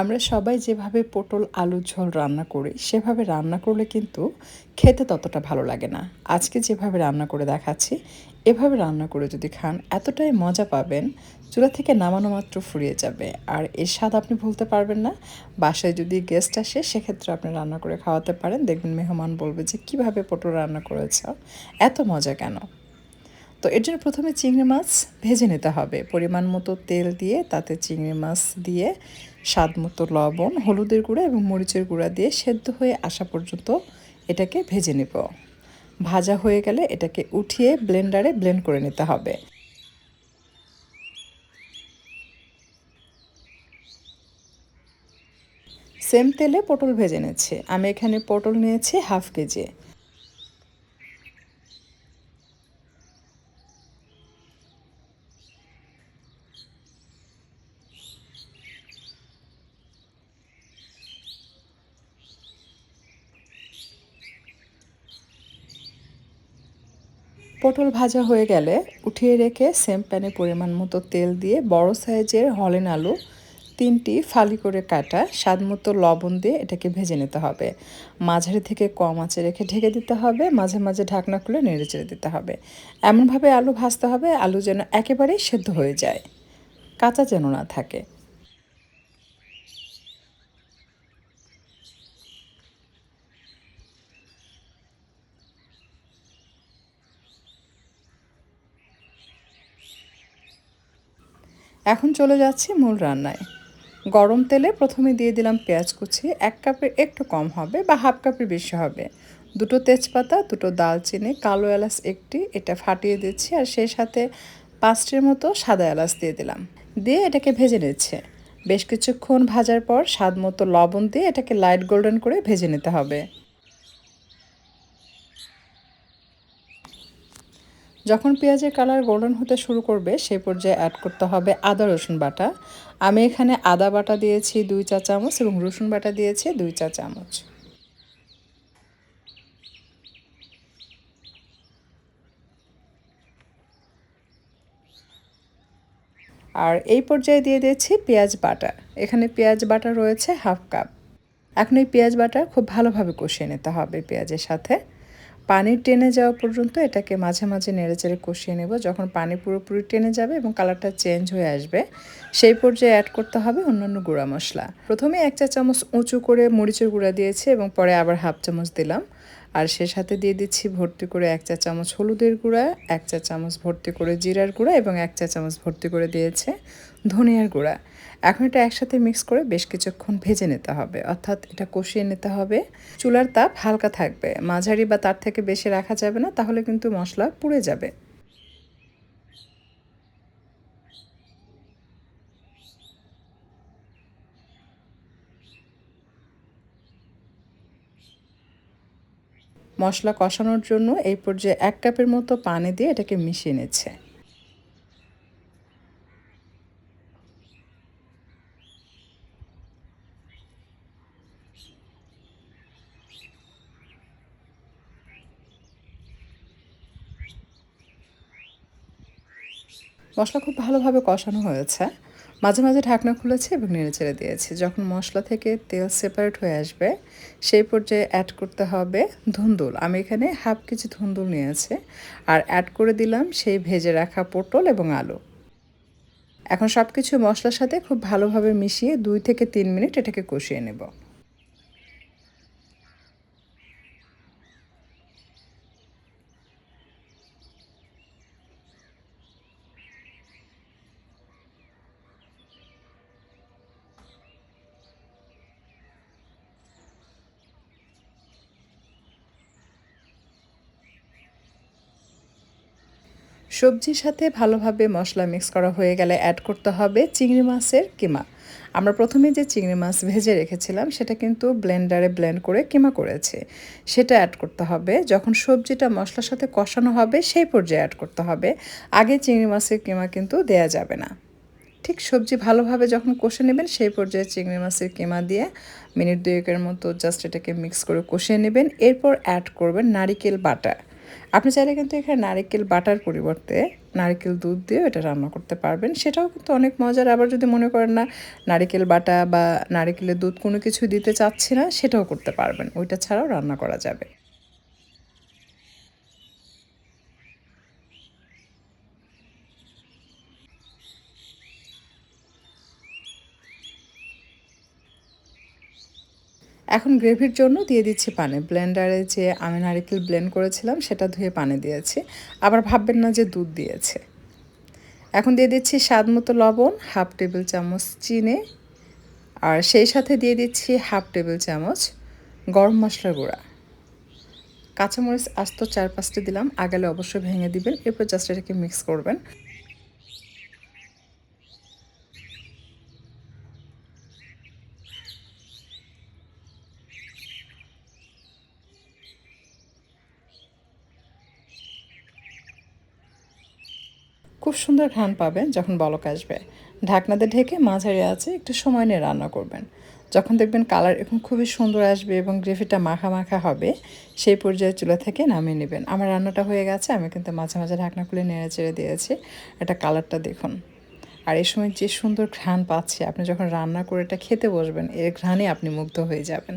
আমরা সবাই যেভাবে পটল আলুর ঝোল রান্না করি, সেভাবে রান্না করলে কিন্তু খেতে ততটা ভালো লাগে না। আজকে যেভাবে রান্না করে দেখাচ্ছি, এভাবে রান্না করে যদি খান, এতটাই মজা পাবেন, চুলা থেকে নামানো মাত্র ফুরিয়ে যাবে। আর এর স্বাদ আপনি ভুলতে পারবেন না। বাসায় যদি গেস্ট আসে, সেক্ষেত্রে আপনি রান্না করে খাওয়াতে পারেন। দেখবেন মেহমান বলবে যে, কীভাবে পটল রান্না করেছ? এত মজা কেন? তো এর জন্য প্রথমে চিংড়ি মাছ ভেজে নিতে হবে। পরিমাণ মতো তেল দিয়ে তাতে চিংড়ি মাছ দিয়ে স্বাদ মতো লবণ, হলুদের গুঁড়া এবং মরিচের গুঁড়া দিয়ে সেদ্ধ হয়ে আসা পর্যন্ত এটাকে ভেজে নেব। ভাজা হয়ে গেলে এটাকে উঠিয়ে ব্লেন্ডারে ব্লেন্ড করে নিতে হবে। সেম তেলে পটল ভেজে নিচ্ছে। আমি এখানে পটল নিয়েছি হাফ কেজি। পটল ভাজা হয়ে গেলে উঠিয়ে রেখে সেম প্যানে পরিমাণ মতো তেল দিয়ে বড় সাইজের হলেন আলু তিনটি ফালি করে কাটা, স্বাদ মতো লবণ দিয়ে এটাকে ভেজে নিতে হবে। মাঝারি থেকে কম আঁচে রেখে ঢেকে দিতে হবে, মাঝে মাঝে ঢাকনা খুলে নেড়ে চেড়ে দিতে হবে। এমনভাবে আলু ভাজতে হবে, আলু যেন একেবারেই সেদ্ধ হয়ে যায়, কাঁচা যেন না থাকে। এখন চলে যাচ্ছি মূল রান্নায়। গরম তেলে প্রথমে দিয়ে দিলাম পেঁয়াজ কুচি, এক কাপের একটু কম হবে বা হাফ কাপের বেশি হবে। দুটো তেজপাতা, দুটো দালচিনি, কালো এলাচ একটি, এটা ফাটিয়ে দিচ্ছি আর সেই সাথে পাঁচটির মতো সাদা এলাচ দিয়ে দিলাম। দিয়ে এটাকে ভেজে নিচ্ছে। বেশ কিছুক্ষণ ভাজার পর স্বাদ মতো লবণ দিয়ে এটাকে লাইট গোল্ডেন করে ভেজে নিতে হবে। যখন পেঁয়াজের কালার গোল্ডেন হতে শুরু করবে সেই পর্যায়ে অ্যাড করতে হবে আদা, রসুন বাটা। আমি এখানে আদা বাটা দিয়েছি দুই চা চামচ এবং রসুন বাটা দিয়েছি দুই চা চামচ। আর এই পর্যায়ে দিয়ে দিয়েছি পেঁয়াজ বাটা। এখানে পেঁয়াজ বাটা রয়েছে হাফ কাপ। এখন এই পেঁয়াজ বাটা খুব ভালোভাবে কষিয়ে নিতে হবে পেঁয়াজের সাথে। পানি টেনে যাওয়া পর্যন্ত এটাকে মাঝে মাঝে নেড়েচেড়ে কষিয়ে নেব। যখন পানি পুরোপুরি টেনে যাবে এবং কালারটা চেঞ্জ হয়ে আসবে, সেই পর্যায়ে অ্যাড করতে হবে অন্যান্য গুঁড়া মশলা। প্রথমে এক চা চামচ উঁচু করে মরিচের গুঁড়া দিয়েছি এবং পরে আবার হাফ চামচ দিলাম। আর সে সাথে দিয়ে দিচ্ছি ভর্তি করে এক চা চামচ হলুদের গুঁড়া, এক চা চামচ ভর্তি করে জিরার গুঁড়া এবং এক চা চামচ ভর্তি করে দিয়েছে ধনিয়ার গুঁড়া। এখন এটা একসাথে মিক্স করে বেশ কিছুক্ষণ ভেজে নিতে হবে, অর্থাৎ এটা কষিয়ে নিতে হবে। চুলার তাপ হালকা থাকবে, মাঝারি বা তার থেকে বেশি রাখা যাবে না, তাহলে কিন্তু মশলা পুড়ে যাবে। মশলা কষানোর জন্য এই পর্যায়ে এক কাপের মতো পানি দিয়ে এটাকে মিশিয়ে নিচ্ছে। মশলা খুব ভালোভাবে কষানো হয়েছে। মাঝে মাঝে ঢাকনা খুলেছে এবং নেড়ে ছেড়ে দিয়েছি। যখন মশলা থেকে তেল সেপারেট হয়ে আসবে, সেই পর্যায়ে অ্যাড করতে হবে ধুন্দুল। আমি এখানে হাফ কেজি ধুন্দুল নিয়েছি আর অ্যাড করে দিলাম সেই ভেজে রাখা পটল এবং আলু। এখন সব কিছু মশলার সাথে খুব ভালোভাবে মিশিয়ে দুই থেকে তিন মিনিট এটাকে কষিয়ে নেব। সবজির সাথে ভালোভাবে মশলা মিক্স করা হয়ে গেলে অ্যাড করতে হবে চিংড়ি মাছের কিমা। আমরা প্রথমে যে চিংড়ি মাছ ভেজে রেখেছিলাম, সেটা কিন্তু ব্লেন্ডারে ব্লেন্ড করে কিমা করেছে। সেটা অ্যাড করতে হবে। যখন সবজিটা মশলার সাথে কষানো হবে, সেই পর্যায়ে অ্যাড করতে হবে। আগে চিংড়ি মাছের কিমা কিন্তু দেয়া যাবে না। ঠিক সবজি ভালোভাবে যখন কষে নেবেন, সেই পর্যায়ে চিংড়ি মাছের কিমা দিয়ে মিনিট দুয়েকের মতো জাস্ট এটাকে মিক্স করে কষিয়ে নেবেন। এরপর অ্যাড করবেন নারিকেল বাটা। আপনি চাইলে কিন্তু এখানে নারিকেল বাটার পরিবর্তে নারিকেল দুধ দিয়েও এটা রান্না করতে পারবেন। সেটাও কিন্তু অনেক মজার। আবার যদি মনে করেন না নারিকেল বাটা বা নারিকেলের দুধ কোনো কিছু দিতে চাচ্ছি না, সেটাও করতে পারবেন। ওইটা ছাড়াও রান্না করা যাবে। এখন গ্রেভির জন্য দিয়ে দিচ্ছি পানি। ব্লেন্ডারে যে আমি নারিকেল ব্লেন্ড করেছিলাম, সেটা ধুয়ে পানি দিয়েছি। আবার ভাববেন না যে দুধ দিয়েছে। এখন দিয়ে দিচ্ছি স্বাদ মতো লবণ, হাফ টেবিল চামচ চিনি, আর সেই সাথে দিয়ে দিচ্ছি হাফ টেবিল চামচ গরম মশলার গুঁড়া। কাঁচামরিচ আস্ত চার পাঁচটা দিলাম, আগালে অবশ্যই ভেঙে দিবেন। এরপর জাস্ট এটাকে মিক্স করবেন। খুব সুন্দর ঘ্রাণ পাবেন যখন বলক আসবে। ঢাকনাতে ঢেকে মাঝারি আছে একটু সময় নিয়ে রান্না করবেন। যখন দেখবেন কালার এখন খুবই সুন্দর আসবে এবং গ্রেভিটা মাখা মাখা হবে, সেই পর্যায়ে চুলা থেকে নামিয়ে নেবেন। আমার রান্নাটা হয়ে গেছে, আমি কিন্তু মাঝে মাঝে ঢাকনা খুলে নেড়ে চেড়ে দিয়েছি। এটা কালারটা দেখুন। আর এই সময় যে সুন্দর ঘ্রাণ পাচ্ছে, আপনি যখন রান্না করে এটা খেতে বসবেন, এর ঘ্রাণে আপনি মুগ্ধ হয়ে যাবেন।